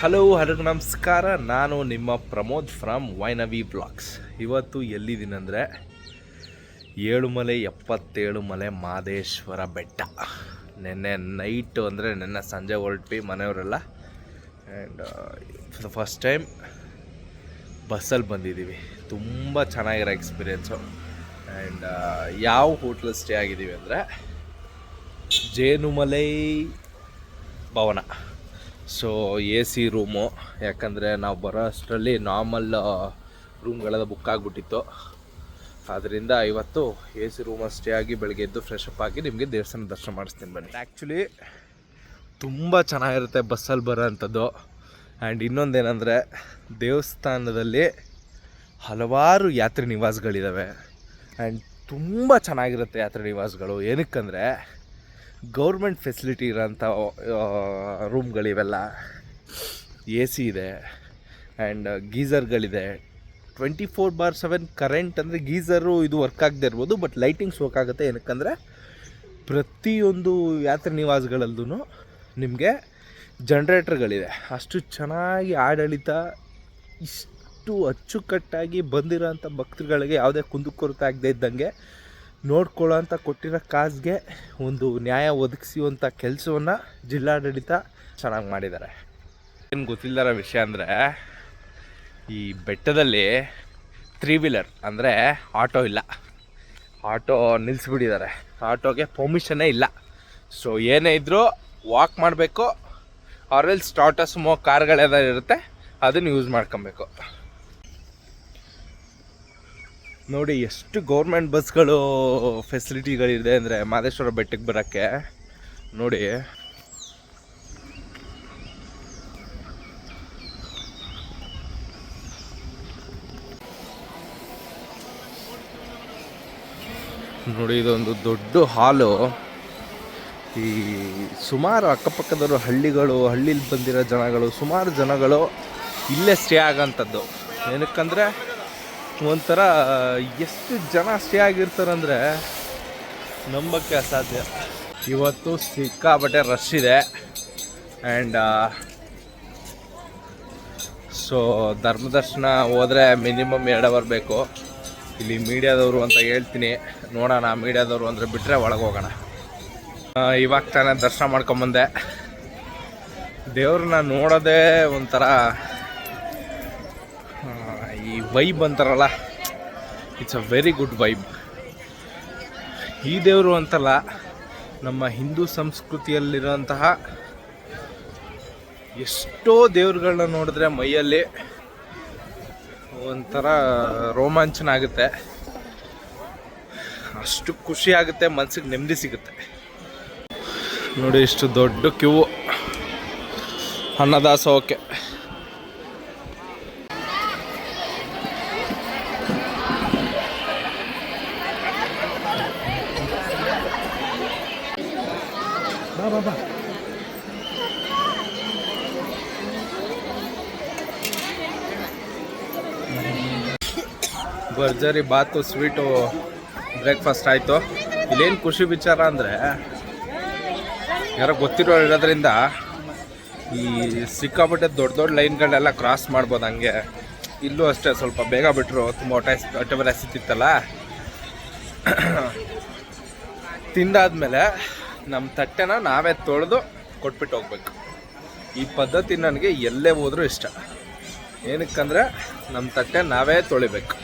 Hello hello ನಮಸ್ಕಾರ. ನಾನು ನಿಮ್ಮ ಪ್ರಮೋದ್ ಫ್ರಮ್ ವೈನವಿ ಬ್ಲಾಗ್ಸ್ ಇವತ್ತು ಎಲ್ಲಿದ್ದೀನಂದರೆ ಏಳುಮಲೆ ಎಪ್ಪತ್ತೇಳು ಮಲೆ ಮಾದೇಶ್ವರ ಬೆಟ್ಟ. ನಿನ್ನೆ ನೈಟು ಅಂದರೆ ನಿನ್ನೆ ಸಂಜೆ ಹೊರಟ್ವಿ ಮನೆಯವರೆಲ್ಲ. And for the first time ಬಸ್ಸಲ್ಲಿ ಬಂದಿದ್ದೀವಿ. ತುಂಬ ಚೆನ್ನಾಗಿರೋ ಎಕ್ಸ್ಪೀರಿಯೆನ್ಸು ಆ್ಯಂಡ್ ಯಾವ ಹೋಟ್ಲ್ ಸ್ಟೇ ಆಗಿದ್ದೀವಿ ಅಂದರೆ Jenumalai Bhavana. So A C room ಯಾಕಂದರೆ ನಾವು ಬರೋ ಅಷ್ಟರಲ್ಲಿ ನಾರ್ಮಲ್ ರೂಮ್ಗಳೆಲ್ಲ ಬುಕ್ ಆಗಿಬಿಟ್ಟಿತ್ತು. ಆದ್ದರಿಂದ ಇವತ್ತು ಎ ಸಿ ರೂಮ್ ಸ್ಟೇ ಆಗಿ ಬೆಳಗ್ಗೆ ಎದ್ದು ಫ್ರೆಶ್ ಅಪ್ ಆಗಿ ನಿಮಗೆ ದೇವಸ್ಥಾನ ದರ್ಶನ ಮಾಡಿಸ್ತೀನಿ ಬನ್ನಿ. ಆ್ಯಕ್ಚುಲಿ ತುಂಬ ಚೆನ್ನಾಗಿರುತ್ತೆ ಬಸ್ಸಲ್ಲಿ ಬರೋ ಅಂಥದ್ದು. ಆ್ಯಂಡ್ ಇನ್ನೊಂದೇನೆಂದರೆ ದೇವಸ್ಥಾನದಲ್ಲಿ ಹಲವಾರು ಯಾತ್ರಿ ನಿವಾಸಗಳಿದ್ದಾವೆ ಆ್ಯಂಡ್ ತುಂಬ ಚೆನ್ನಾಗಿರುತ್ತೆ ಯಾತ್ರೆ ನಿವಾಸಗಳು. ಏನಕ್ಕಂದರೆ ಗೌರ್ಮೆಂಟ್ ಫೆಸಿಲಿಟಿ ಇರೋಂಥ ರೂಮ್ಗಳಿವೆಲ್ಲ, ಎ ಸಿ ಇದೆ, and ಗೀಝರ್ಗಳಿದೆ twenty four bar seven current ಅಂದರೆ ಗೀಝರು ಇದು ವರ್ಕ್ ಆಗದೆ ಇರ್ಬೋದು, ಬಟ್ ಲೈಟಿಂಗ್ಸ್ ವರ್ಕ್ ಆಗುತ್ತೆ. ಏನಕ್ಕಂದರೆ ಪ್ರತಿಯೊಂದು ಯಾತ್ರಿ ನಿವಾಸಗಳಲ್ಲೂ ನಿಮಗೆ ಜನ್ರೇಟರ್ಗಳಿದೆ ಅಷ್ಟು ಚೆನ್ನಾಗಿ ಆಡಳಿತ, ಇಷ್ಟು ಅಚ್ಚುಕಟ್ಟಾಗಿ ಬಂದಿರೋಂಥ ಭಕ್ತರುಗಳಿಗೆ ಯಾವುದೇ ಕುಂದುಕೊರತೆ ಆಗದೆ ಇದ್ದಂಗೆ ನೋಡ್ಕೊಳ್ಳೋ ಅಂತ ಕೊಟ್ಟಿರೋ ಕಾಸ್ಗೆ ಒಂದು ನ್ಯಾಯ ಒದಗಿಸುವಂಥ ಕೆಲಸವನ್ನು ಜಿಲ್ಲಾಡಳಿತ ಚೆನ್ನಾಗಿ ಮಾಡಿದ್ದಾರೆ. ಏನು ಗೊತ್ತಿಲ್ಲದ ವಿಷಯ ಅಂದರೆ, ಈ ಬೆಟ್ಟದಲ್ಲಿ ತ್ರೀ ವೀಲರ್ ಅಂದರೆ ಆಟೋ ಇಲ್ಲ. ಆಟೋ ನಿಲ್ಲಿಸ್ಬಿಟ್ಟಿದ್ದಾರೆ ಆಟೋಗೆ ಪರ್ಮಿಷನ್ನೇ ಇಲ್ಲ. ಸೊ ಏನೇ ಇದ್ದರೂ ವಾಕ್ ಮಾಡಬೇಕು ಅವ್ರಲ್ಲಿ ಸ್ಟಾಟಸ್ ಮೋ ಕಾರ್ಗಳೆಲ್ಲ ಇರುತ್ತೆ, ಅದನ್ನು ಯೂಸ್ ಮಾಡ್ಕೊಬೇಕು. ನೋಡಿ, ಎಷ್ಟು ಗೌರ್ಮೆಂಟ್ ಬಸ್ಗಳು ಫೆಸಿಲಿಟಿಗಳಿದೆ ಅಂದರೆ ಮಾದೇಶ್ವರ ಬೆಟ್ಟಕ್ಕೆ ಬರೋಕ್ಕೆ. ನೋಡಿ. ನೋಡಿ, ಇದೊಂದು ದೊಡ್ಡ ಹಾಲು ಈ ಸುಮಾರು ಅಕ್ಕಪಕ್ಕದವರು ಹಳ್ಳಿಗಳು, ಹಳ್ಳಿಲಿ ಬಂದಿರೋ ಜನಗಳು, ಸುಮಾರು ಜನಗಳು ಇಲ್ಲೇ ಸ್ಟೇ ಆಗೋಂಥದ್ದು. ಏನಕ್ಕಂದರೆ ಒಂಥರ, ಎಷ್ಟು ಜನ ಸ್ಟೇ ಆಗಿರ್ತಾರಂದರೆ ನಂಬಕ್ಕೆ ಅಸಾಧ್ಯ. ಇವತ್ತು ಸಿಕ್ಕಾಪಟ್ಟೆ ರಶ್ ಇದೆ. ಆ್ಯಂಡ್ ಸೊ ಧರ್ಮದರ್ಶನ ಹೋದರೆ ಮಿನಿಮಮ್ ಎರಡು ಅವರ್ ಬೇಕು. ಇಲ್ಲಿ ಮೀಡಿಯಾದವರು ಅಂತ ಹೇಳ್ತೀನಿ. ನೋಡೋಣ, ಮೀಡಿಯಾದವರು ಅಂದರೆ ಬಿಟ್ಟರೆ ಒಳಗೆ ಹೋಗೋಣ. ಇವಾಗ ತಾನೇ ದರ್ಶನ ಮಾಡ್ಕೊಂಬಂದೆ. ದೇವ್ರನ್ನ ನೋಡೋದೇ ಒಂಥರ ವೈಬ್ ಅಂತಾರಲ್ಲ it's a very good vibe ಈ ದೇವರು ಅಂತಲ್ಲ, ನಮ್ಮ ಹಿಂದೂ ಸಂಸ್ಕೃತಿಯಲ್ಲಿರುವಂತಹ ಎಷ್ಟೋ ದೇವ್ರುಗಳನ್ನ ನೋಡಿದ್ರೆ ಮೈಯಲ್ಲಿ ಒಂಥರ ರೋಮಾಂಚನ ಆಗುತ್ತೆ. ಅಷ್ಟು ಖುಷಿ ಆಗುತ್ತೆ, ಮನ್ಸಿಗೆ ನೆಮ್ಮದಿ ಸಿಗುತ್ತೆ. ನೋಡಿ, ಇಷ್ಟು ದೊಡ್ಡ ಕ್ಯೂ. ಅನ್ನದಾಸೋಹಕ್ಕೆ. ಬಾ ಬಾ ಬಾ. ಭರ್ಜರಿ ಬಾತು ಸ್ವೀಟು ಬ್ರೇಕ್ಫಾಸ್ಟ್ ಆಯಿತು. ಇಲ್ಲೇನು ಖುಷಿ ವಿಚಾರ ಅಂದರೆ, ಯಾರೋ ಗೊತ್ತಿರೋ ಇರೋದ್ರಿಂದ ಈ ಸಿಕ್ಕಾಪಟ್ಟೆ ದೊಡ್ಡ ದೊಡ್ಡ ಲೈನ್ಗಳನ್ನೆಲ್ಲ ಕ್ರಾಸ್ ಮಾಡ್ಬೋದು ಹಂಗೆ. ಇಲ್ಲೂ ಅಷ್ಟೇ ಸ್ವಲ್ಪ ಬೇಗ ಬಿಟ್ಟರು ತುಂಬ ಹೊಟ್ಟೆ ಹೊಟ್ಟೆ ಬರ ಹಸಿತಿತ್ತಲ್ಲ. ತಿಂದಾದ್ಮೇಲೆ ನಮ್ಮ ತಟ್ಟೆನ ನಾವೇ ತೊಳೆದು ಕೊಟ್ಬಿಟ್ಟು ಹೋಗ್ಬೇಕು. ಈ ಪದ್ಧತಿ ನನಗೆ ಎಲ್ಲೇ ಹೋದರೂ ಇಷ್ಟ. ಏನಕ್ಕಂದರೆ ನಮ್ಮ ತಟ್ಟೆ ನಾವೇ ತೊಳಿಬೇಕು.